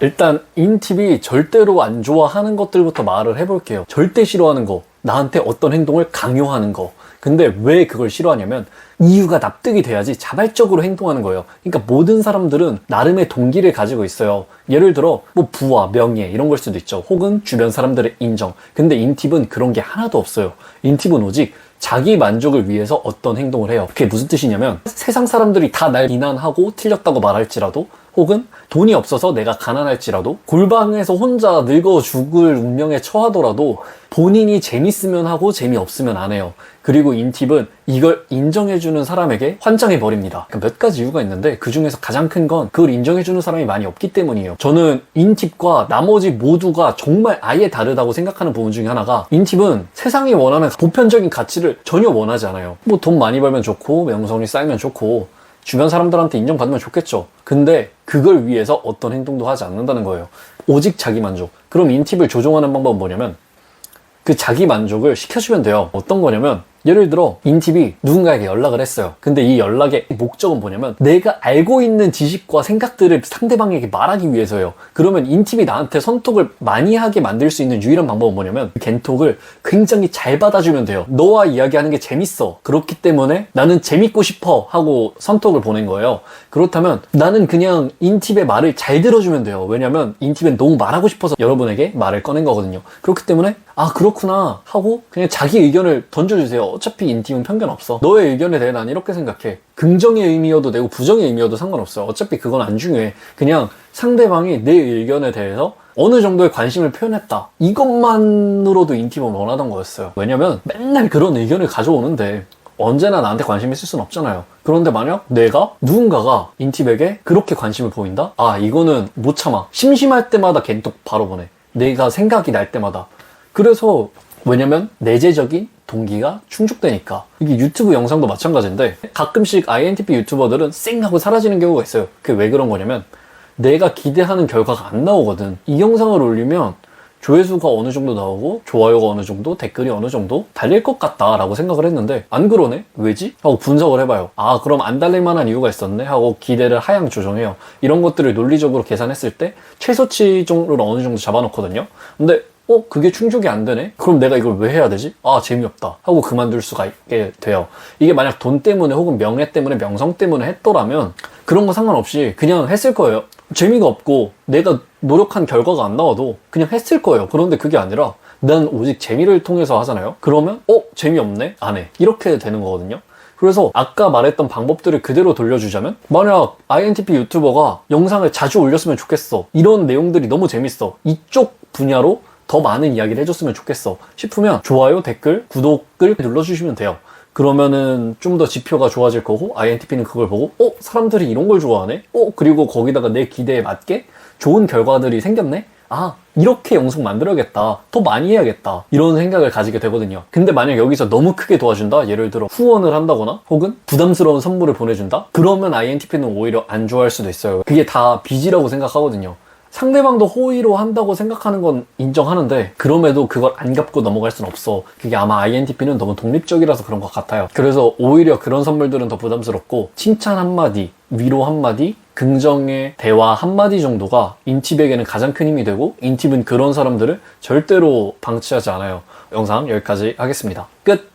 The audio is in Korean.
일단 인팁이 절대로 안 좋아하는 것들부터 말을 해볼게요. 절대 싫어하는 거, 나한테 어떤 행동을 강요하는 거. 근데 왜 그걸 싫어하냐면 이유가 납득이 돼야지 자발적으로 행동하는 거예요. 그러니까 모든 사람들은 나름의 동기를 가지고 있어요. 예를 들어 뭐 부와 명예 이런 걸 수도 있죠. 혹은 주변 사람들의 인정. 근데 인팁은 그런 게 하나도 없어요. 인팁은 오직 자기 만족을 위해서 어떤 행동을 해요. 그게 무슨 뜻이냐면 세상 사람들이 다 날 비난하고 틀렸다고 말할지라도 혹은 돈이 없어서 내가 가난할지라도 골방에서 혼자 늙어 죽을 운명에 처하더라도 본인이 재밌으면 하고 재미없으면 안 해요. 그리고 인팁은 이걸 인정해주는 사람에게 환장해버립니다. 그러니까 몇 가지 이유가 있는데 그 중에서 가장 큰 건 그걸 인정해주는 사람이 많이 없기 때문이에요. 저는 인팁과 나머지 모두가 정말 아예 다르다고 생각하는 부분 중에 하나가 인팁은 세상이 원하는 보편적인 가치를 전혀 원하지 않아요. 뭐 돈 많이 벌면 좋고 명성이 쌓이면 좋고 주변 사람들한테 인정받으면 좋겠죠. 근데 그걸 위해서 어떤 행동도 하지 않는다는 거예요. 오직 자기 만족. 그럼 인팁을 조종하는 방법은 뭐냐면 그 자기 만족을 시켜주면 돼요. 어떤 거냐면 예를 들어 인팁이 누군가에게 연락을 했어요. 근데 이 연락의 목적은 뭐냐면 내가 알고 있는 지식과 생각들을 상대방에게 말하기 위해서예요. 그러면 인팁이 나한테 선톡을 많이 하게 만들 수 있는 유일한 방법은 뭐냐면 겐톡을 굉장히 잘 받아주면 돼요. 너와 이야기하는 게 재밌어. 그렇기 때문에 나는 재밌고 싶어 하고 선톡을 보낸 거예요. 그렇다면 나는 그냥 인팁의 말을 잘 들어주면 돼요. 왜냐면 인팁은 너무 말하고 싶어서 여러분에게 말을 꺼낸 거거든요. 그렇기 때문에 아 그렇구나 하고 그냥 자기 의견을 던져주세요. 어차피 인팁은 편견 없어. 너의 의견에 대해 난 이렇게 생각해. 긍정의 의미여도 되고 부정의 의미여도 상관없어요. 어차피 그건 안 중요해. 그냥 상대방이 내 의견에 대해서 어느 정도의 관심을 표현했다. 이것만으로도 인팁은 원하던 거였어요. 왜냐면 맨날 그런 의견을 가져오는데 언제나 나한테 관심 있을 순 없잖아요. 그런데 만약 내가 누군가가 인팁에게 그렇게 관심을 보인다? 아, 이거는 못 참아. 심심할 때마다 겐톡 바로 보내. 내가 생각이 날 때마다. 그래서 왜냐면 내재적인 동기가 충족되니까. 이게 유튜브 영상도 마찬가지인데 가끔씩 INTP 유튜버들은 쌩 하고 사라지는 경우가 있어요. 그게 왜 그런 거냐면 내가 기대하는 결과가 안 나오거든. 이 영상을 올리면 조회수가 어느 정도 나오고 좋아요가 어느 정도 댓글이 어느 정도 달릴 것 같다 라고 생각을 했는데 안 그러네? 왜지? 하고 분석을 해봐요. 아 그럼 안 달릴 만한 이유가 있었네? 하고 기대를 하향 조정해요. 이런 것들을 논리적으로 계산했을 때 최소치 정도를 어느 정도 잡아놓거든요. 근데 어? 그게 충족이 안 되네? 그럼 내가 이걸 왜 해야 되지? 아, 재미없다. 하고 그만둘 수가 있게 돼요. 이게 만약 돈 때문에 혹은 명예 때문에 명성 때문에 했더라면 그런 거 상관없이 그냥 했을 거예요. 재미가 없고 내가 노력한 결과가 안 나와도 그냥 했을 거예요. 그런데 그게 아니라 난 오직 재미를 통해서 하잖아요. 그러면 어? 재미없네? 안 해. 이렇게 되는 거거든요. 그래서 아까 말했던 방법들을 그대로 돌려주자면 만약 INTP 유튜버가 영상을 자주 올렸으면 좋겠어. 이런 내용들이 너무 재밌어. 이쪽 분야로 더 많은 이야기를 해줬으면 좋겠어 싶으면 좋아요, 댓글, 구독을 눌러주시면 돼요. 그러면은 좀 더 지표가 좋아질 거고 INTP는 그걸 보고 어? 사람들이 이런 걸 좋아하네? 어? 그리고 거기다가 내 기대에 맞게 좋은 결과들이 생겼네? 아 이렇게 영상 만들어야겠다 더 많이 해야겠다 이런 생각을 가지게 되거든요 근데 만약 여기서 너무 크게 도와준다 예를 들어 후원을 한다거나 혹은 부담스러운 선물을 보내준다 그러면 INTP는 오히려 안 좋아할 수도 있어요 그게 다 빚이라고 생각하거든요 상대방도 호의로 한다고 생각하는 건 인정하는데 그럼에도 그걸 안 갚고 넘어갈 순 없어. 그게 아마 INTP는 너무 독립적이라서 그런 것 같아요. 그래서 오히려 그런 선물들은 더 부담스럽고 칭찬 한마디 위로 한마디 긍정의 대화 한마디 정도가 인팁에게는 가장 큰 힘이 되고 인팁은 그런 사람들을 절대로 방치하지 않아요. 영상 여기까지 하겠습니다. 끝